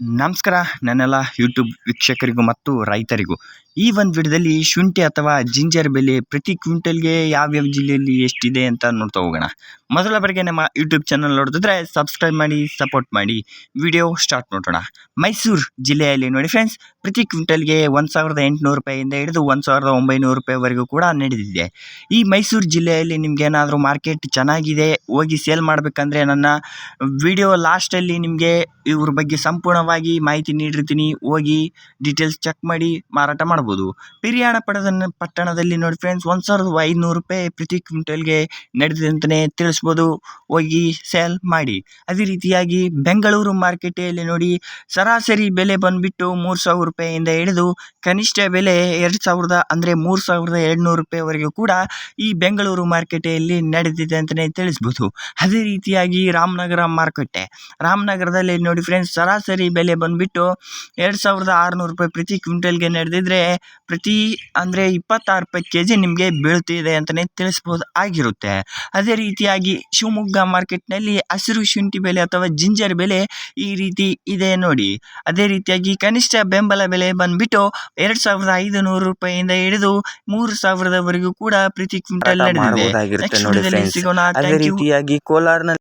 ನಮಸ್ಕಾರ, ನನ್ನೆಲ್ಲ ಯೂಟ್ಯೂಬ್ ವೀಕ್ಷಕರಿಗೂ ಮತ್ತು ರೈತರಿಗೂ. ಈ ಒಂದು ವಿಡಿಯೋದಲ್ಲಿ ಶುಂಠಿ ಅಥವಾ ಜಿಂಜರ್ ಬೆಲೆ ಪ್ರತಿ ಕ್ವಿಂಟಲ್ಗೆ ಯಾವ್ಯಾವ ಜಿಲ್ಲೆಯಲ್ಲಿ ಎಷ್ಟಿದೆ ಅಂತ ನೋಡ್ತಾ ಹೋಗೋಣ. ಮೊದಲ ಬಾರಿಗೆ ನಮ್ಮ ಯೂಟ್ಯೂಬ್ ಚಾನಲ್ ನೋಡಿದ್ರೆ ಸಬ್ಸ್ಕ್ರೈಬ್ ಮಾಡಿ ಸಪೋರ್ಟ್ ಮಾಡಿ. ವಿಡಿಯೋ ಸ್ಟಾರ್ಟ್ ನೋಡೋಣ. ಮೈಸೂರು ಜಿಲ್ಲೆಯಲ್ಲಿ ನೋಡಿ ಫ್ರೆಂಡ್ಸ್ ಪ್ರತಿ ಕ್ವಿಂಟಲ್ಗೆ ಒಂದು ಸಾವಿರದ ಎಂಟುನೂರು ರೂಪಾಯಿಂದ ಹಿಡಿದು ಒಂದು ಸಾವಿರದ ಒಂಬೈನೂರು ರೂಪಾಯಿವರೆಗೂ ಕೂಡ ನಡೆದಿದೆ. ಈ ಮೈಸೂರು ಜಿಲ್ಲೆಯಲ್ಲಿ ನಿಮಗೇನಾದರೂ ಮಾರ್ಕೆಟ್ ಚೆನ್ನಾಗಿದೆ, ಹೋಗಿ ಸೇಲ್ ಮಾಡಬೇಕಂದ್ರೆ ನನ್ನ ವಿಡಿಯೋ ಲಾಸ್ಟಲ್ಲಿ ನಿಮಗೆ ಇವ್ರ ಬಗ್ಗೆ ಸಂಪೂರ್ಣವಾಗಿ ಮಾಹಿತಿ ನೀಡಿರ್ತೀನಿ. ಹೋಗಿ ಡೀಟೇಲ್ಸ್ ಚೆಕ್ ಮಾಡಿ ಮಾರಾಟ ಮಾಡ್ಬೋದು. ಪಿರಿಯಾಣ ಪಟ್ಟಣ ಪಟ್ಟಣದಲ್ಲಿ ನೋಡಿ ಫ್ರೆಂಡ್ಸ್ ಒಂದು ಸಾವಿರದ ಐದುನೂರು ರೂಪಾಯಿ ಪ್ರತಿ ಕ್ವಿಂಟಲ್ಗೆ ನಡೆದಿದೆ ಅಂತಲೇ ತಿಳಿಸ್ಬೋದು ಹೋಗಿ ಸೇಲ್ ಮಾಡಿ. ಅದೇ ರೀತಿಯಾಗಿ ಬೆಂಗಳೂರು ಮಾರ್ಕೆಟಲ್ಲಿ ನೋಡಿ ಸರಾಸರಿ ಬೆಲೆ ಬಂದುಬಿಟ್ಟು ಮೂರು ಸಾವಿರ ರೂಪಾಯಿಯಿಂದ ಹಿಡಿದು ಕನಿಷ್ಠ ಬೆಲೆ ಎರಡು ಸಾವಿರದ ಅಂದರೆ ಮೂರು ಸಾವಿರದ ಎರಡುನೂರು ರೂಪಾಯಿವರೆಗೂ ಕೂಡ ಈ ಬೆಂಗಳೂರು ಮಾರ್ಕೆಟೆಯಲ್ಲಿ ನಡೆದಿದೆ ಅಂತಲೇ ತಿಳಿಸ್ಬೋದು. ಅದೇ ರೀತಿಯಾಗಿ ರಾಮನಗರ ಮಾರುಕಟ್ಟೆ ರಾಮನಗರದಲ್ಲಿ ನೋಡಿ ಫ್ರೆಂಡ್ಸ್ ಸರಾಸರಿ ಬೆಲೆ ಬಂದುಬಿಟ್ಟು ಎರಡು ಸಾವಿರದ ಆರುನೂರು ರೂಪಾಯಿ ಪ್ರತಿ ಕ್ವಿಂಟಲ್ಗೆ ನಡೆದಿದ್ರೆ ಪ್ರತಿ ಅಂದರೆ ಇಪ್ಪತ್ತಾರು ರೂಪಾಯಿ ಕೆ ಜಿ ನಿಮಗೆ ಬೀಳ್ತಿದೆ ಅಂತಲೇ ತಿಳಿಸ್ಬೋದು ಆಗಿರುತ್ತೆ. ಅದೇ ರೀತಿಯಾಗಿ ಶಿವಮೊಗ್ಗ ಮಾರ್ಕೆಟ್ನಲ್ಲಿ ಹಸಿರು ಶುಂಠಿ ಬೆಲೆ ಅಥವಾ ಜಿಂಜರ್ ಬೆಲೆ ಈ ರೀತಿ ಇದೆ ನೋಡಿ. ಅದೇ ರೀತಿಯಾಗಿ ಕನಿಷ್ಠ ಬೆಂಬಲ ಬೆಲೆ ಬಂದ್ಬಿಟ್ಟು ಎರಡು ಸಾವಿರದ ಐದು ನೂರು ರೂಪಾಯಿಯಿಂದ ಹಿಡಿದು ಮೂರು ಸಾವಿರದವರೆಗೂ ಕೂಡ ಪ್ರತಿ ಕ್ವಿಂಟಲ್ ನಡೆದಿದೆ. ಸಿಗೋಣ. ಅದೇ ರೀತಿಯಾಗಿ ಕೋಲಾರ್ನಲ್ಲಿ